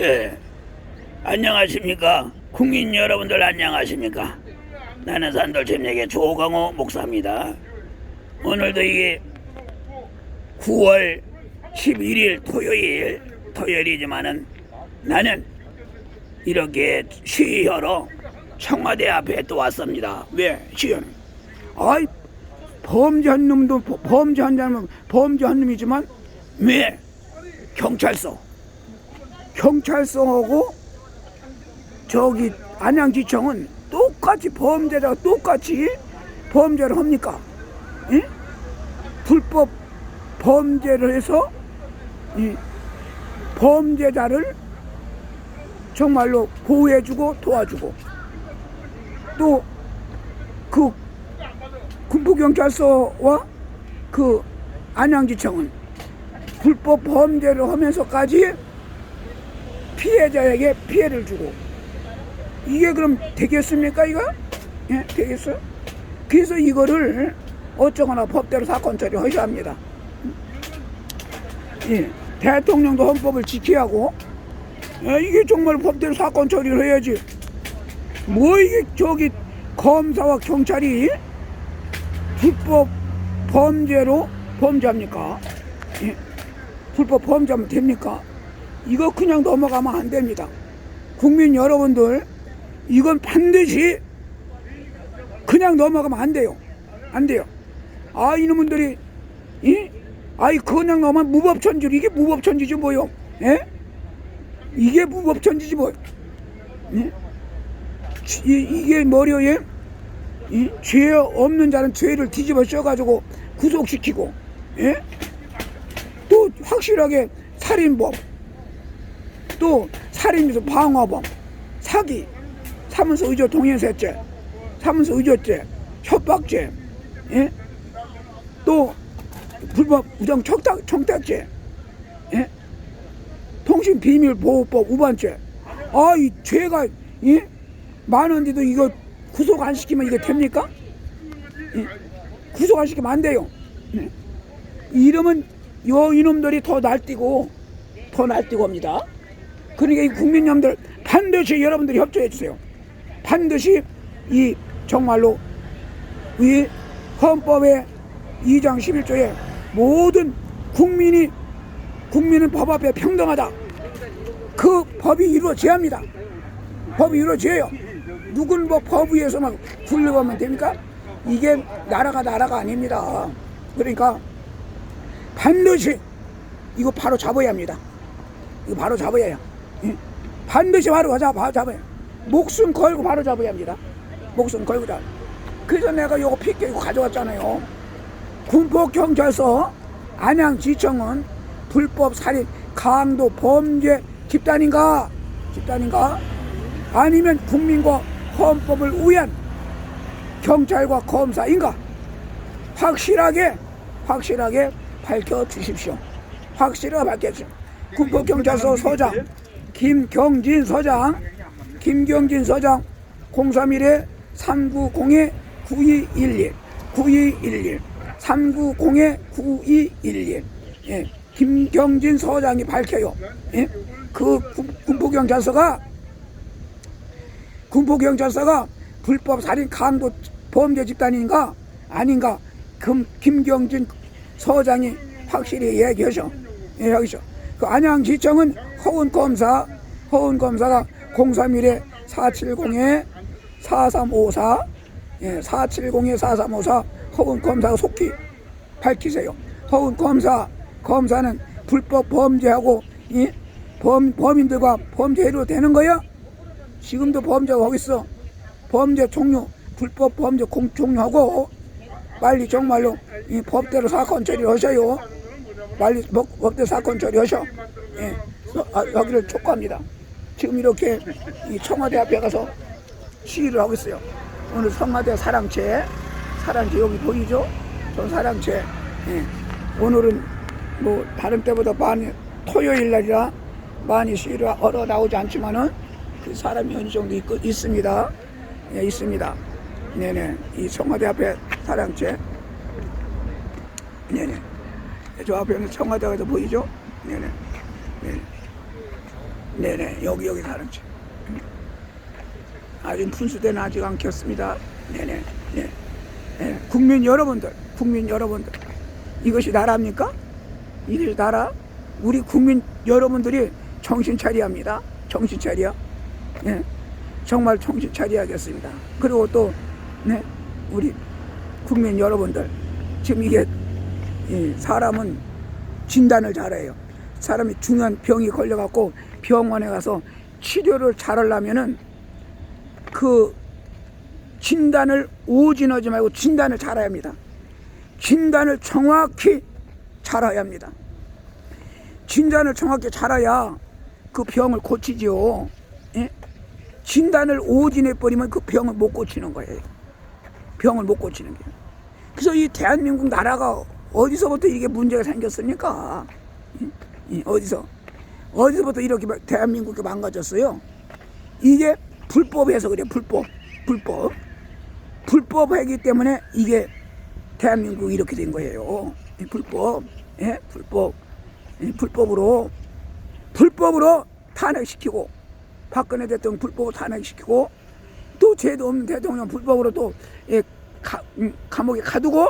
예. 안녕하십니까. 국민 여러분들 안녕하십니까. 나는 산돌잼역의 조강호 목사입니다. 오늘도 이게 9월 11일 토요일, 토요일이지만은 나는 이렇게 시위하러 청와대 앞에 또 왔습니다. 왜? 시위는? 아이, 범죄한 놈도 버- 범죄한 놈은 범죄한 놈이지만 왜? 경찰서. 경찰서하고 저기 안양지청은 똑같이 범죄자가 똑같이 범죄를 합니까? 예? 불법 범죄를 해서 이 범죄자를 정말로 보호해주고 도와주고 또 그 군부경찰서와 그 안양지청은 불법 범죄를 하면서까지 피해자에게 피해를 주고 이게 그럼 되겠습니까 이거? 예, 되겠어? 그래서 이거를 어쩌거나 법대로 사건 처리하셔야 합니다. 예, 대통령도 헌법을 지켜야 하고 예, 이게 정말 법대로 사건 처리를 해야지. 뭐 이게 저기 검사와 경찰이 불법 범죄로 범죄합니까? 예, 불법 범죄하면 됩니까? 이거 그냥 넘어가면 안 됩니다. 국민 여러분들, 이건 반드시 그냥 넘어가면 안 돼요. 안 돼요. 아, 이놈들이, 이? 아이, 그냥 넘어가면 무법천지, 이게 무법천지지 뭐요? 예? 이게 무법천지지 뭐. 예? 이, 이게 뭐려, 예? 이? 죄 없는 자는 죄를 뒤집어 씌워가지고 구속시키고, 예? 또 확실하게 살인범, 또 살인에서 방화범, 사기, 사문서 의조 동행세죄, 사문서 의조죄, 협박죄, 예? 또 불법 우정 청탁 청탁죄, 예? 통신 비밀 보호법 위반죄. 아, 이 죄가 예? 많은데도 이거 구속 안 시키면 이게 됩니까? 예? 구속 안 시키면 안 돼요. 예? 이러면 요 이놈들이 더 날뛰고 더 날뛰고 옵니다. 그러니까 이 국민 여러분들 반드시 여러분들이 협조해 주세요. 반드시 이 정말로 이 헌법의 2장 11조에 모든 국민이 국민은 법 앞에 평등하다. 그 법이 이루어져야 합니다. 법이 이루어져요. 누군 뭐법 위에서 막 굴려가면 됩니까? 이게 나라가 나라가 아닙니다. 그러니까 반드시 이거 바로 잡아야 합니다. 이거 바로 잡아야 해요. 예? 반드시 바로 잡아, 잡아야. 목숨 걸고 바로 잡아야 합니다. 목숨 걸고 잡아. 그래서 내가 핏게 이거 가져왔잖아요. 군포경찰서 안양지청은 불법 살인 강도 범죄 집단인가? 집단인가? 아니면 국민과 헌법을 우연 경찰과 검사인가? 확실하게 확실하게 밝혀 주십시오. 확실하게 밝혀 주십시오. 군포경찰서 서장 김경진 서장 김경진 서장 031에 390에 9211 9211 390에 9211 예, 김경진 서장이 밝혀요. 예? 그 군- 군포경찰서가 군포경찰서가 불법 살인 강도 범죄 집단인가 아닌가 금, 김경진 서장이 확실히 얘기하셔. 얘기하셔. 그 안양지청은 허은검사, 허은검사가 031에 470에 4354, 예, 470에 4354 허은검사가 속히 밝히세요. 허은검사, 검사는 불법 범죄하고 이 범, 범인들과 범죄해도 되는 거야? 지금도 범죄가 하고 있어. 범죄 종료, 불법 범죄 공, 종료하고 빨리 정말로 이 법대로 사건 처리하셔요. 빨리 법, 법대로 사건 처리하셔. 예, 여- 아, 여기를 촉구합니다. 지금 이렇게 이 청와대 앞에 가서 시위를 하고 있어요. 오늘 청와대 사랑채, 사랑채 여기 보이죠? 저 사랑채. 예. 오늘은 뭐 다른 때보다 많이 토요일 날이라 많이 시위를 하러 나오지 않지만은 그 사람이 어느 정도 있, 있습니다. 예, 있습니다. 네네. 이 청와대 앞에 사랑채. 네네. 저 앞에는 청와대가 더 보이죠? 네네. 네네. 네네 여기 여기 다른지 아직 분수대는 아직 안 켰습니다 네네 네. 네. 국민 여러분들 국민 여러분들 이것이 나라입니까? 이것이 나라 우리 국민 여러분들이 정신 차려야 합니다 정신 차려 예. 정말 정신 차려야겠습니다 그리고 또 네. 우리 국민 여러분들 지금 이게 이 사람은 진단을 잘해요. 사람이 중요한 병이 걸려갖고 병원에 가서 치료를 잘하려면은 그 진단을 오진하지 말고 진단을 잘해야 합니다. 진단을 정확히 잘해야 합니다. 진단을 정확히 잘해야 그 병을 고치지요. 예? 진단을 오진해 버리면 그 병을 못 고치는 거예요. 병을 못 고치는 게. 그래서 이 대한민국 나라가 어디서부터 이게 문제가 생겼습니까? 예? 예, 어디서? 어디서부터 이렇게 막 대한민국이 망가졌어요? 이게 불법해서 그래, 불법. 불법. 불법하기 때문에 이게 대한민국이 이렇게 된 거예요. 이 불법. 예? 불법. 예, 불법으로. 불법으로 탄핵시키고, 박근혜 대통령 불법으로 탄핵시키고, 또 죄도 없는 대통령 불법으로 또 예, 가, 음, 감옥에 가두고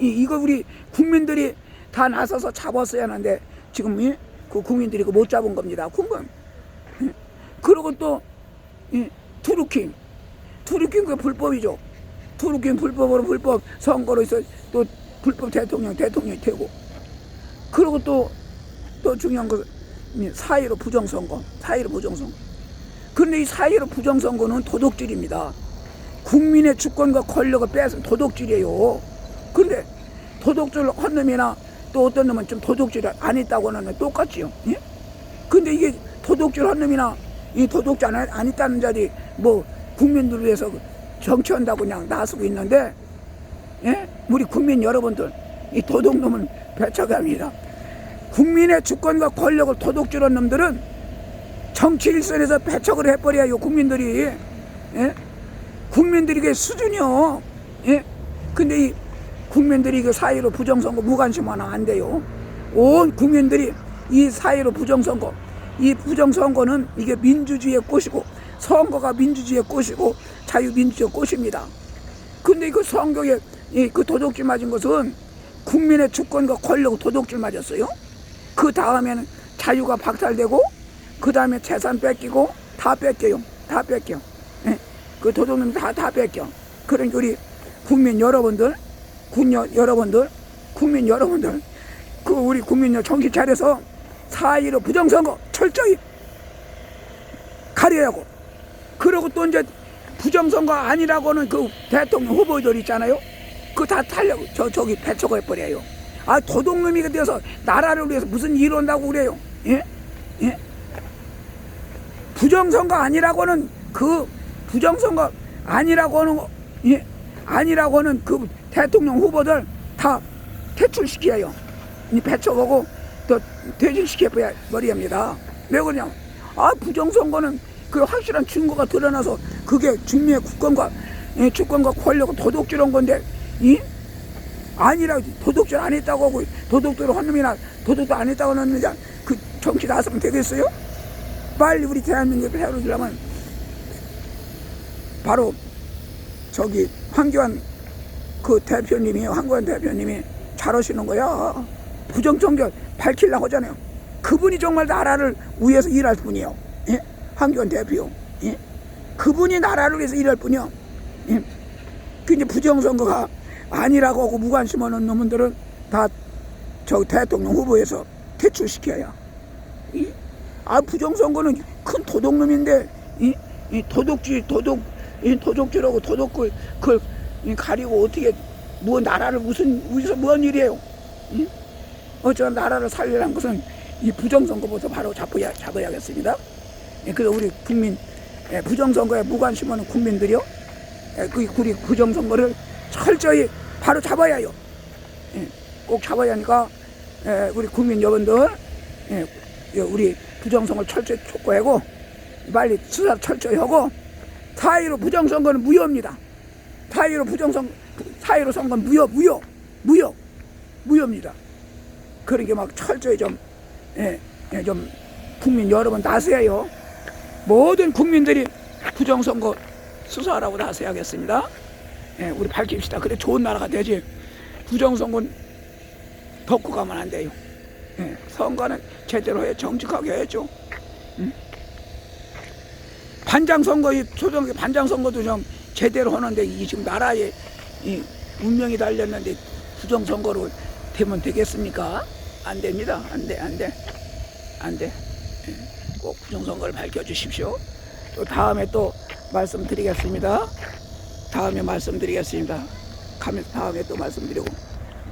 이, 이거 우리 국민들이 다 나서서 잡았어야 하는데 지금 예? 그 국민들이 그 못 잡은 겁니다. 국민. 예. 그리고 또 예, 투르킹, 투르킹 그 불법이죠. 투르킹 불법으로 불법 선거로 해서 또 불법 대통령 대통령이 되고 그리고 또 또 중요한 거 사회로 부정선거, 사회로 부정선거. 그런데 이 사회로 부정선거는 도덕질입니다. 국민의 주권과 권력을 뺏은 도덕질이에요. 근데 도덕질 한 놈이나 또 어떤 놈은 좀 도덕질 안 했다고 하는 똑같지요. 예? 근데 이게 도덕질 한 놈이나 이 도덕질 안, 안 했다는 자리 뭐 국민들을 위해서 정치한다고 그냥 나서고 있는데 예? 우리 국민 여러분들 이 도덕놈은 배척해야 합니다. 국민의 주권과 권력을 도둑질한 놈들은 정치 일선에서 배척을 해버려요 국민들이 예? 국민들이 그 수준이요 예? 근데 이 국민들이 그 사회로 부정선거 무관심하면 안 돼요 온 국민들이 이 사회로 부정선거 이 부정선거는 이게 민주주의의 꽃이고 선거가 민주주의의 꽃이고 자유민주주의의 꽃입니다 근데 그이그 도둑질 맞은 것은 국민의 주권과 권력 도둑질 맞았어요. 그 다음에는 자유가 박탈되고 그 다음에 재산 뺏기고 다 뺏겨요. 다 뺏겨. 예. 그 도둑놈 다 다 뺏겨. 그러니까 우리 국민 여러분들, 국민 여러분들, 국민 여러분들, 그 우리 국민 여 정신 차려서 사이로 부정선거 철저히 가려야 하고 그러고 또 이제 부정선거 아니라고는 그 대통령 후보들 있잖아요. 그거 다 탈려고 저 저기 배척을 해버려요. 아 도둑놈이 되어서 나라를 위해서 무슨 일을 한다고 그래요? 예? 예? 부정선거 아니라고는 그 부정선거 아니라고는 예? 아니라고는 그 대통령 후보들 다 퇴출시켜요. 이 배척하고 또 퇴진시켜 버려야 합니다. 왜 그러냐? 아 부정선거는 그 확실한 증거가 드러나서 그게 중미의 국권과 예, 주권과 권력을 도둑질한 건데 이 아니라 도둑질 안 했다고 하고 도둑질 한 놈이나 도둑도 안 했다고 하는데 그 정치 나서면 되겠어요? 빨리 우리 대한민국을 세워주려면 바로 저기 황교안 그 대표님이 황교안 대표님이 잘하시는 거야. 부정정결 밝히려고 하잖아요. 그분이 정말 나라를 위해서 일할 분이요. 예? 황교안 대표. 예? 그분이 나라를 위해서 일할 분이요. 예? 그 이제 부정선거가 아니라고 하고 무관심하는 놈들은 다 저 대통령 후보에서 퇴출시켜야. 이, 아 부정선거는 큰 도둑놈인데 이, 이 도둑질 도둑 이 도둑질하고 도둑을 그걸 이 가리고 어떻게 뭐 나라를 무슨 무슨 뭔 일이에요? 이? 어쩌 나라를 살리라는 것은 이 부정선거부터 바로 잡아야 잡아야겠습니다. 예, 그래서 우리 국민 예, 부정선거에 무관심하는 국민들이요. 예, 그 우리 부정선거를 철저히 바로 잡아야 해요. 예, 꼭 잡아야 하니까 예, 우리 국민 여러분들 우리 부정선거를 철저히 촉구하고 빨리 수사 철저히 하고 사회로 부정선거는 무효입니다. 사회로 부정선 사회로 선거는 무효 무효 무효 무효입니다. 그러니까 막 철저히 좀, 예, 예, 좀 국민 여러분 나서요. 모든 국민들이 부정선거 수사하라고 나서야겠습니다. 예, 우리 밝힙시다. 그래 좋은 나라가 되지. 부정선거는 덮고 가면 안 돼요. 예, 선거는 제대로 해 정직하게 해야죠. 응? 반장 선거, 이 초등 반장 선거도 좀 제대로 하는데 이 지금 나라에 이 운명이 달렸는데 부정 선거로 되면 되겠습니까? 안 됩니다. 안 돼, 안 돼, 안 돼. 예, 꼭 부정 선거를 밝혀주십시오. 또 다음에 또 말씀드리겠습니다. 다음에 말씀드리겠습니다. 가면 다음에 또 말씀드리고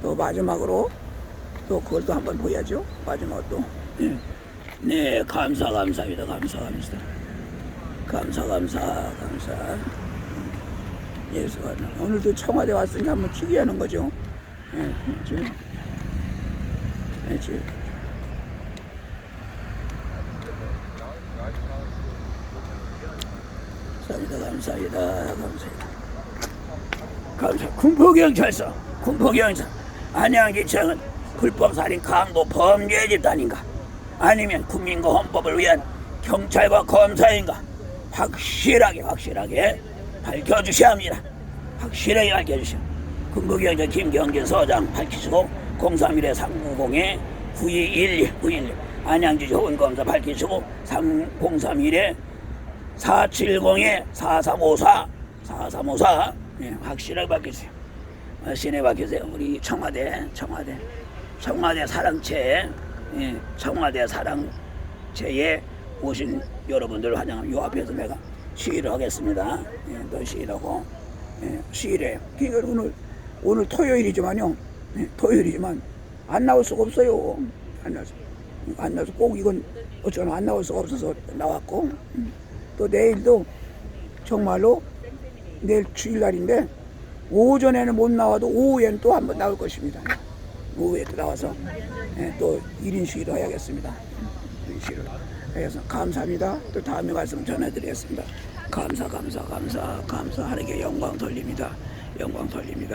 또 마지막으로 또 그걸 또 한번 보야죠. 마지막 또. 예. 네, 감사 감사합니다. 감사 감사. 감사 감사 감사. 예수가 오늘도 청와대 왔으니까 한번 축의하는 거죠. 예, 지금. 예, 지금. 감사합니다. 감사합니다. 감사합니다. 감사. 군포경찰서, 군포경찰. 안양기청은 불법살인 강도 범죄 집단인가? 아니면 국민과 헌법을 위한 경찰과 검사인가? 확실하게 확실하게 밝혀주셔야 합니다. 확실하게 밝혀주셔. 군포경찰 김경진 서장 밝히시고 031에 390에 9211 911 안양지시 호원검사 밝히시고 3031에 470에 4354 4354 예, 확실하게 밝히세요. 확실하게 밝히세요. 우리 청와대 청와대 청와대 사랑채 예, 청와대 사랑채에 오신 여러분들 환영합니다. 요 앞에서 내가 시위를 하겠습니다. 예, 또 시위하고 예, 시위를 그러니까 오늘 오늘 토요일이지만요. 예, 토요일이지만 안 나올 수가 없어요. 안 나와서 안 나와서 꼭 이건 어쩌나 안 나올 수가 없어서 나왔고 음. 또 내일도 정말로 내일 주일날인데 오전에는 못 나와도 오후에는 또 한 번 나올 것입니다. 오후에 또 나와서 예, 또 1인 시위를 해야겠습니다. 1인 시위를 해서 감사합니다. 또 다음에 말씀 전해드리겠습니다. 감사 감사 감사 감사하게 영광 돌립니다. 영광 돌립니다.